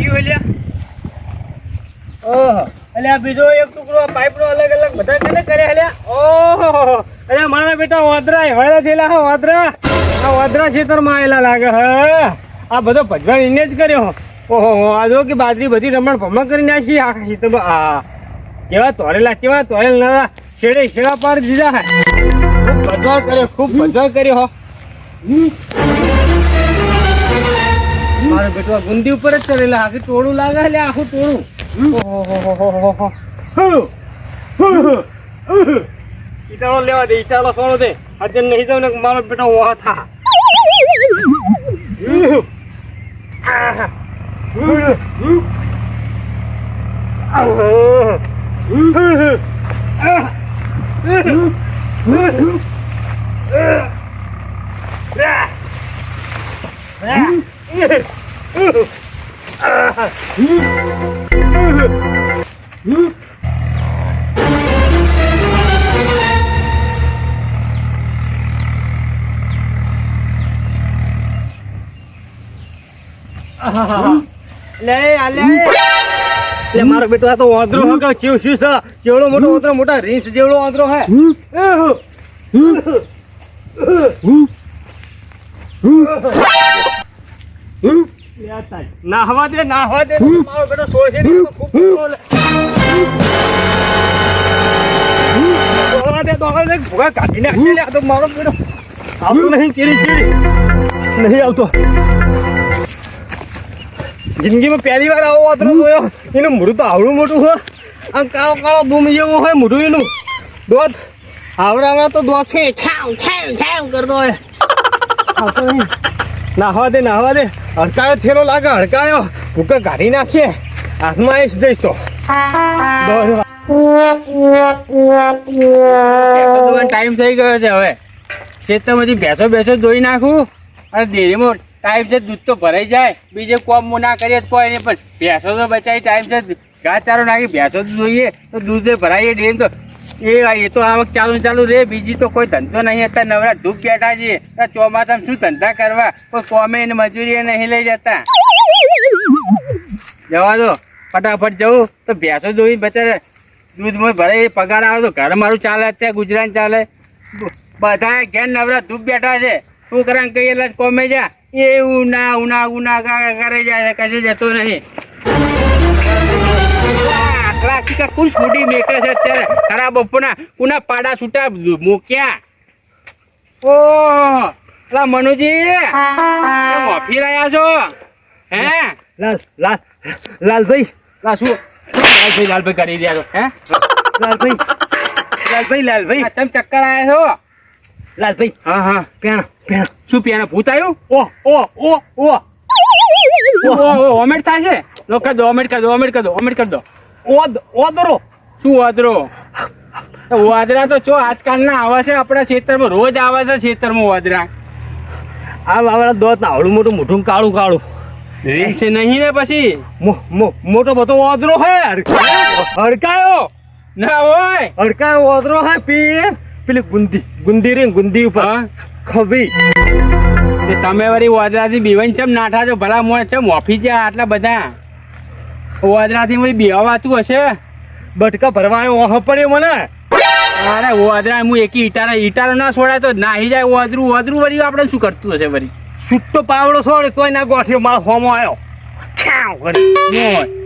નાખ્યું એટલે? બીજો એક ટુકડો પાઇપ અલગ અલગ બધા કને કરે એટલે? મારા બેટા વાદરા હવે થયેલા હા, વાદરા. આ વાદરા ખેતરમાં આવેલા લાગે, હ. આ બધો ભજવાન એને જ કર્યો ઓહો આ જો કે બાજરી બધી રમણ ભમણ કરી નાખી, આ ખેતરમાં, આ કેવા તોરેલા કેવા તોરેલ ના છેડે છેડા પાર દીધા હે. ખૂબ ભજવાળ કર્યો, ખૂબ ભજવાળ કર્યો હો. મારો બેટો ગુંદી ઉપર જ ચડેલા આખી ટોળું લાગે એટલે આખું ટોળું. ઈટાળો લેવા દે ઈટાળો સોનો દે. અર્જન નહીં જાવ ને મારો બેટો વાહ થા. આ લે મારો બેટો આ તો વાંદરો હે કે કેવું શું છે? કેવડો મોટો વાંદરો, મોટા રીંસ જેવડો વાંદરો હે? ના હવા દે ના હવા દે મારો બેટો છોડશે ને ખૂબ લે. દે દોડવા દે ભૂગા કાઢી નાખી લે તો મારો બેટો. આવતો નહીં ચીરી ચીરી નહીં આવતો. જિંદગીમાં પહેલી વાર આવો વાતરો જોયો. એનું મોઢું તો આવડું મોટું હોય આમ કાળો કાળો બૂમ જેવું હોય મોઢું એનું. દોત આવડાવડા તો દોત છે. ઠાવ ઠાવ ઠાવ કરતો હોય. આવતો નહીં. નાહવા દે નાહવા દે. હડકાયો, થેલો લાગે, હડકાયો. ભૂકા કાઢી નાખીએ. હાથમાં આવીશ, જઈશ તો. ટાઈમ થઈ ગયો છે હવે. ખેતરમાંથી બેસો બેસો ધોઈ નાખું. અને ડેરીમાં ટાઈમ છે, દૂધ તો ભરાઈ જાય. બીજે કોમ ના કરીએ તો એને પણ ભેંસો તો બચાવી ટાઈમ છે. ઘાસ ચારો નાખી, ભેંસો તો જોઈએ. તો દૂધ ભરાઈએ ડેરી તો એ એ તો આવક ચાલુ ચાલુ રે બીજી તો કોઈ ધંધો નહીં હતા નવરા ધૂપ બેઠા છે ચોમાસામાં શું ધંધા કરવા કોઈ કોમે ને મજૂરી નહીં લઈ જતા જવા દો ફટાફટ જવું તો ભેંસો જોઈ બચારે દૂધ મોય ભરે પગાર આવે તો ઘર મારું ચાલે અત્યારે ગુજરાત ચાલે બધા ઘેર નવરા ધૂપ બેઠા છે શું કરે કહીએ એટલે કોમે જા એ ઉના ઉના ઉના કરે જાય કશે જતો નહીં શીખા કુલ છોડી મેકે છે અત્યારે ખરા બપોરના કુના પાડા છૂટા મૂક્યા ઓ લા મનુજી કેમ ઓફી રહ્યા છો હે લાલ લાલ લાલભાઈ લા શું લાલભાઈ લાલભાઈ કરી રહ્યા છો હે લાલભાઈ લાલભાઈ લાલભાઈ તમે ચક્કર આયા છો લાલભાઈ હા હા પેણ પેણ શું પેણ ભૂત આવ્યું ઓ ઓ ઓ ઓ ઓ ઓ ઓમેટ થાય છે લોકો દો ઓમેટ કર દો ઓમેટ કર દો ઓમેટ કર દો ઓદ ઓદરો. શું વાદરો? તો વાદરા તો જો આજકાલના આવે છે આપણા ખેતરમાં રોજ આવે છે ખેતરમાં વાદરા. આ વાવડા દોત આવડું મોટું મોઢું કાળું કાળું. છે નહીં ને પછી? મોટો બધો ઓદરો હે હડકાયો. ના હોય. હડકાયો ઓદરો હે પી પેલી ગુંદી ગુંદી રે ગુંદી ઉપર. ખવી. તમે વળી વાદરાથી બીવન ચમ નાઠા છો ભલા મોય ચમ ઓફી ગયા આટલા બધા? વાદરાથી બેવા વાતું હશે? બટકા ભરવા આવ્યો ઓહ પડે મને. અરે વાદરા હું એકી ઈટારા ઈટારો ના છોડાય તો નાહી જાય વાદરું વાદરું વળી આપણે શું કરતું હશે વળી? છૂટતો પાવડો છોડે તોય ના ગોઠ્યો મારો હોમો આવ્યો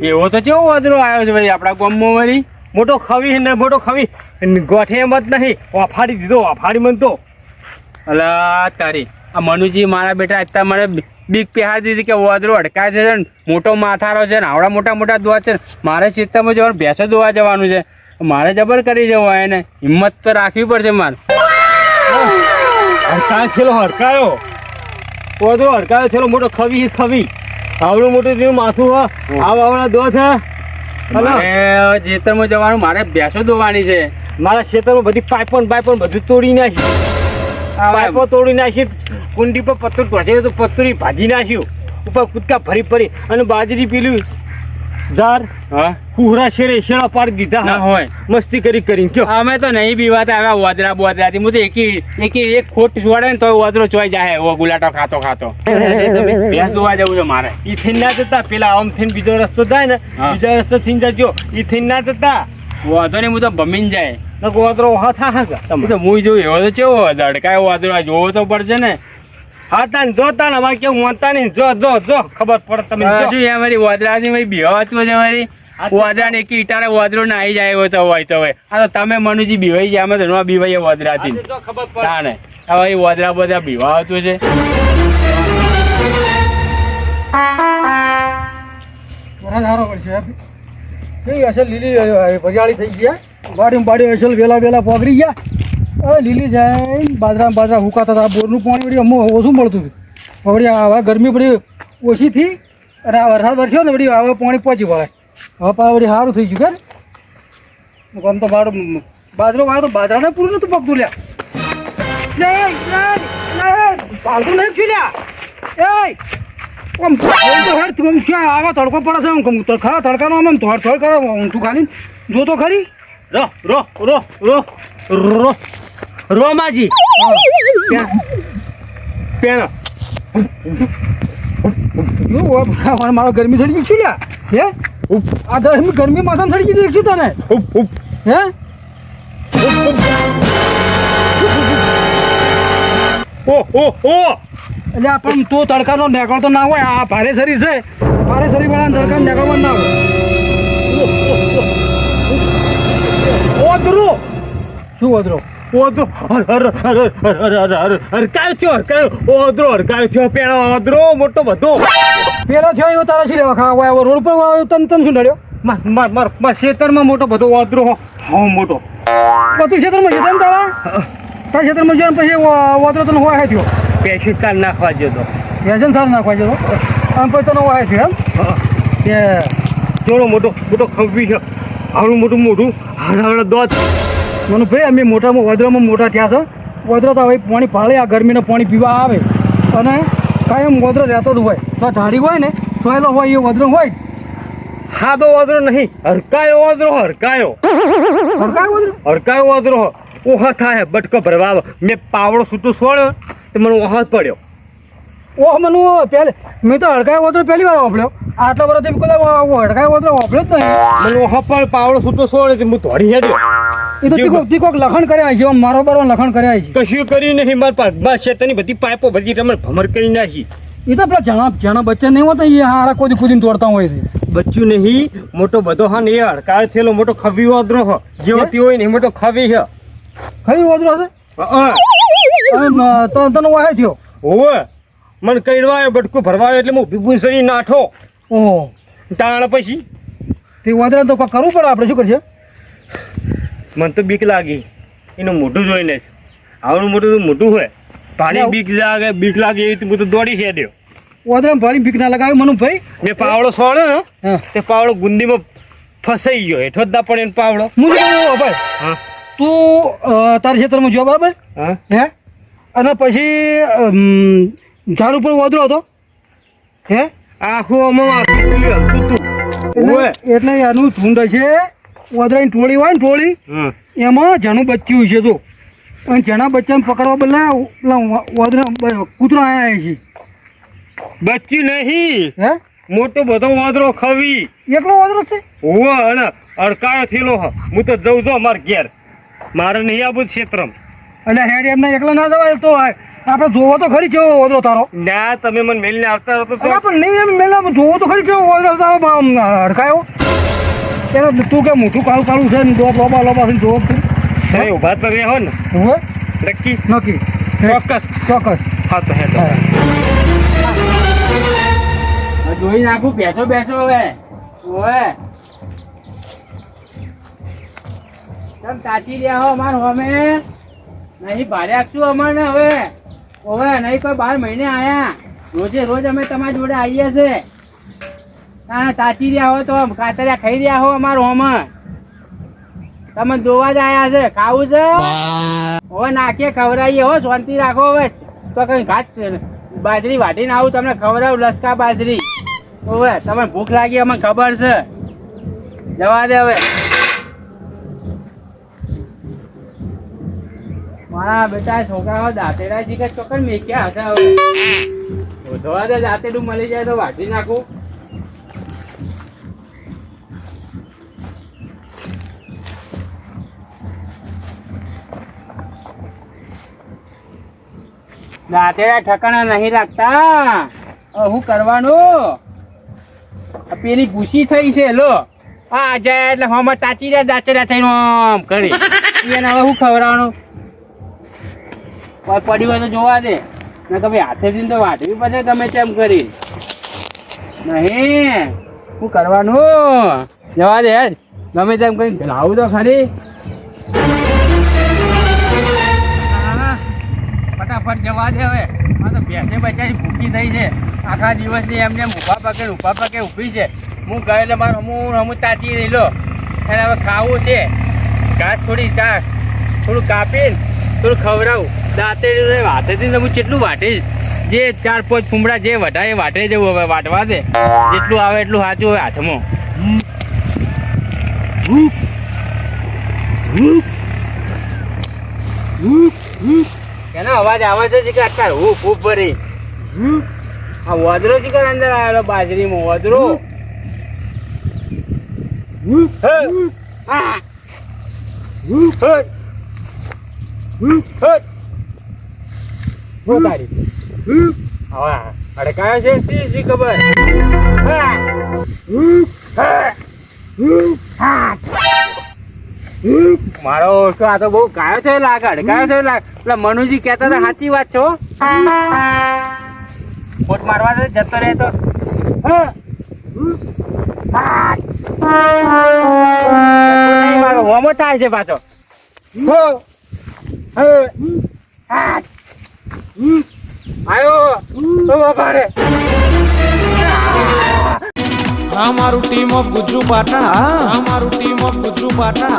એવો તો કેવો વાદરો આવ્યો છે વળી આપણા ગામમાં વળી? મોટો ખવી ને મોટો ખવી. ગોઠે એમ જ નહીં વાફાડી દીધો વાફાડી મને તો. અલા તારી આ મનુજી મારા બેટા અત્યારે મને બી- બીક પહેરાવી દીધી કે વાદરો અડકાય છે ને. મોટો માથારો છે ને. આવડા મોટા મોટા દોવા છે મારે ચિત્તામાં જવાનું ભેંસો દોવા જવાનું છે. મારે જબર કરી જવું એને. હિંમત તો રાખવી પડશે મારે. હડકાયો છેલો હડકાયો ઓદરો હડકાયો છેલો મોટો ખવી ખવી. આવડું મોટું જેવું માથું હા. આ વાવડા દો છે. મારે ખેતરમાં જવાનું મારે ભેંસો દોવાની છે. મારા ખેતરમાં બધી પાઇપન પાઇપન બધું તોડી નાખી. પાઇપો તોડી નાખી કુંડી પર પથ્થર ટોચે તો પથ્થરી ભાજી નાખ્યું. ઉપર કૂદકા ફરી ફરી અને બાજરી પેલું. જાર કુહરા શેરે શેરા પાડી દીધા. હોય. મસ્તી કરી કરી કયો અમે તો નહીં બીવાતા આવ્યા વાદરા બોદરાથી. હું તો એકી એકી એક ખોટ છોડે ને તો વાદરો ચોઈ જાય. ઓ ગુલાટો ખાતો ખાતો. ભેંસ દોવા જવું છે મારે. ઈ થઈને ના જતા. પેલા આમ થઈને બીજો રસ્તો થાય ને બીજો રસ્તો થઈને જજો. ઈ થઈને ના જતા. વાંધો નહીં હું તો ભમીને જાય. વાતરો હા થા હા તો હું જોયું એવો તો કેવો ધડકાયો વાદરો આ જોવો તો પડશે ને. હા તાન જો તાન અમારે કેવું વાંચતા નહીં જો જો જો ખબર પડે તમે શું એ મારી મારી બીવાતું છે મારી? વાદરા ને ઈટારે વાદરો ના જાય તો હોય તો હોય. આ તો તમે મનુજી બીવાઈ જાય અમે તો ન બીવાઈએ વાદરાથી ખબર ના ને હવે એ વાદરા બધા બીવાતું છે. સારો પડશે. લીલી ભજાળી થઈ ગયા બાડી બાડી હશે વેલા વેલા પોગરી ગયા. હવે લીલી જાય બાજરા બાજરા હુકાતા હતા. બોરનું પાણી વળી અમુક ઓછું મળતું હતું. વળી હવે ગરમી બધી ઓછી થઈ અને આ વરસાદ વરસ્યો ને વળી હવે પાણી પહોંચી વળે. હવે પા વળી સારું થઈ ગયું કે આમ તો મારું બાજરો વાળો તો બાજરાને પૂરું નતું પગતું લ્યા. પાલતું નહીં થયું લ્યા. એય આમ ક્યાં આવા તડકો પડે છે? આમ કમ તો ખરા તડકાનો આમ થોડ થોડ કરે હું ખાલી. જોતો ખરી. રો રો રો રો રો. રોમાજી પેનો મારો ગરમી થડી ગઈ છે લ્યા. હે? આ ગરમી ગરમી મોસમ થડી ગઈ છું તને? હે? ઓ ઓ ઓ. એટલે પણ તો તડકાનો નીકળતો ના હોય આ ભારે શરીર છે. ભારે શરીર વાળા તડકા નીકળવા ના હોય. ઓદરો. શું ઓદરો? ઓદરો. હરકાર થયો કાય ઓદરો કાય થયો પેલો ઓદરો મોટો બધો. પેલો થયો એવો તારા શી લેવા? ખાવા રોડ પર તન તન શું નડ્યો માર ખેતરમાં મોટો બધો ઓદરો. હો મોટો. બધું ખેતરમાં છે તેમ તારા? તારા ખેતરમાં જોઈને પછી ઓદરો તને હોય થયો? પેશી કાલ નાખવા જતો વેજન સાર નાખવા જતો આમ પછી તને હોય થયો એમ? કે જોડો મોટો મોટો ખવવી છે. આવડું મોટું મોટું. હાડા દોત. મને ભાઈ અમે મોટામાં વદરામાં મોટા થયા છો. વદરો તો હવે પાણી પાળે આ ગરમીને પાણી પીવા આવે. અને કાયમ વદરો રહેતો જ હોય. તો ઢાળી હોય ને સોયેલો હોય એ વદરો હોય હા તો ઓદરો નહીં. હરકાયો ઓદરો હરકાયો. હરકાયો વદરો હરકાયો ઓદરો ઓહા થાય બટકો ભરવા મેં પાવડો છૂટું છોડ્યો તે મને ઓહા પડ્યો. ઓહ મને પેલે મેં તો હડકાય ઓતરો પહેલી વાર વાપર્યો. આટલા વર્ષથી કોઈ હડકાય ઓતરો વાપર્યો જ નહીં. મને ઓહા પાવડો છૂટો છોડે તે હું ધોરી હેડ્યો. એ તો તીકોક તીકોક લખણ કર્યા છે મારો બરો લખણ કર્યા છે. કશું કર્યું નહીં મારા પગમાં શેતાની બધી પાઇપો બધી તમે ભમર કરી નાખી. એ તો પેલા જણા જણા બચ્ચા નહીં હોતા એ હારા કોઈ કુદીને તોડતા હોય છે. બચ્ચું નહીં મોટો બધો હા ને એ હડકાયો થયેલો મોટો ખવી ઓદરો હ. જેવો તે હોય ને એ મોટો ખવી હ. ખવી વાદરો છે તને વાહે થયો. હોવે. મને કઈડવાયો બટકું ભરવાયો એટલે હું ભીગું સરી નાઠો. ઓહો. તાણ પછી. તે વદરા તો કરવું પડે આપણે શું કરશે? મને તો બીક લાગી. એનું મોઢું જોઈને જ. આવડું મોટું તો મોઢું હોય. પાણી બીક લાગે બીક લાગે એવી રીતે હું તો દોડી છે દેવ વાંદરા પાણી બીક ના લગાવી મનુ ભાઈ મેં પાવડો સોળ્યો ને તે પાવડો ગુંદીમાં ફસાઈ ગયો. હેઠો જ ના પડે એનો પાવડો. હું ભાઈ? હા. તું તારા ક્ષેત્રમાં જોબ બરાબર હા. અને પછી ઝાડ ઉપર વદરો હતો? હે? આખું આમાં. એટલે એનું ઝુંડ છે વદરાની ટોળી હોય ને ટોળી એમાં જેનું બચ્યું છે તો અને જેના બચ્ચાને પકડવા બદલે બ- કૂતરો આવ્યા છે. બચ્યું નહીં. હે? મોટો બધો વાંદરો ખવી. એકલો વાંદરો છે? હોવે અને અડકાયો થયેલો હું. તો જઉં છું અમારે ઘેર. મારે નહીં આવું ક્ષેત્રમ. એટલે હેડ એમને એકલો ના જવાય તો આપણે જોવો તો ખરી કેવો ઓદરો તારો. ના તમે મને મેલીને આવતા હતો તો પણ નહીં એમ મેલા જોવો તો ખરી કેવો ઓદરો તારો આમ હડકાયો એને તું કે મોટું કાળું કાળું છે ને ડોબ લોબા લોબા છે જોવો તમે ઊભા તો રહો ને. હું? નક્કી? નક્કી. ચોક્કસ. ચોક્કસ. હા તો હે હા. જોઈ નાખું બેસો બેસો હવે. ઓવે. તમે તાચી રહ્યા હો અમાર હોમે? નહીં ભાડે આપશું અમારને હવે? ઓવે નહીં કોઈ બાર મહિને આયા. રોજે રોજ અમે તમારી જોડે આવીએ છે. તાચી રહ્યા હો તો કાતરિયા ખાઈ રહ્યા હો અમારો હોમાં તમે જોવા જ આયા છે. ખાવું છે? હવે નાખીએ ખવડાવીએ. હો શાંતિ રાખો હવે. તો કઈ ઘાટ બાજરી વાટીને આવું તમને ખવડાવું લસકા બાજરી. ઓવે તમને ભૂખ લાગી અમને ખબર છે. જવા દે હવે. મારા બેટા છોકરાઓ દાંતેડા જીગર મેક્યા હશે હવે. મળી જાય તો વાટી નાખું. દાંતેડા ઠકાણા નહીં રાખતા. હું કરવાનું? પેલી ભૂસી થઈ છે, લો. આ જાય એટલે હમણાં તાચી જાય દાંતેડા થઈને આમ કરી. એને હવે હું ખવડાવવાનું? પડ્યું હોય તો જોવા દે. ને તમે હાથેથી તો વાટવી પડે ગમે તેમ કરી? નહીં. શું કરવાનું? જવા દે ગમે તેમ કઈ લાવું તો ખરી. ફટાફટ જવા દે હવે. આ તો ભેંસે બચારી ભૂખી થઈ છે. આખા દિવસની એમને ઊભા પાકે ઊભા પાકે ઊભી છે. હું ગયો એટલે મારું હમું હમું તાચી રહી લો. એને હવે ખાવું છે. ઘાસ થોડી ચાસ થોડું કાપીને, થોડું ખવડાવું. દાંતે વાટેથી તો હું કેટલું વાટીશ? જે ચાર પાંચ ફૂમડા જે વઢાય વાટે જવું હવે વાટવા દે. જેટલું આવે એટલું સાચું હવે હાથમાં. એનો અવાજ આવે છે કે અત્યારે હું ખૂબ ભરી. આ વદરો છે કે અંદર આવેલો બાજરીમાં? વદરો? હે. હે. હે. તારી. હવે અડકાયો છે શી શી ખબર હા. હા. મારો ઓળખો આ તો બહુ કાયો થયો લાગે, અડકાયો થયો લાગે એટલે મનુજી કહેતા હતા સાચી વાત છો ફોટ મારવા દે, જતો રહે તો હા. હા. મારો હોમો થાય છે પાછો હો. હે. હા. આયો તો રે આ મારું ટીમ ઓફ ગુજ્જુ પાટણ આ મારું ટીમ ઓફ ગુજ્જુ પાટણ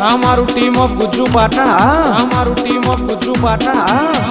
આ મારું ટીમ ઓફ ગુજ્જુ પાટણ આ મારું ટીમ ઓફ ગુજ્જુ પાટણ આ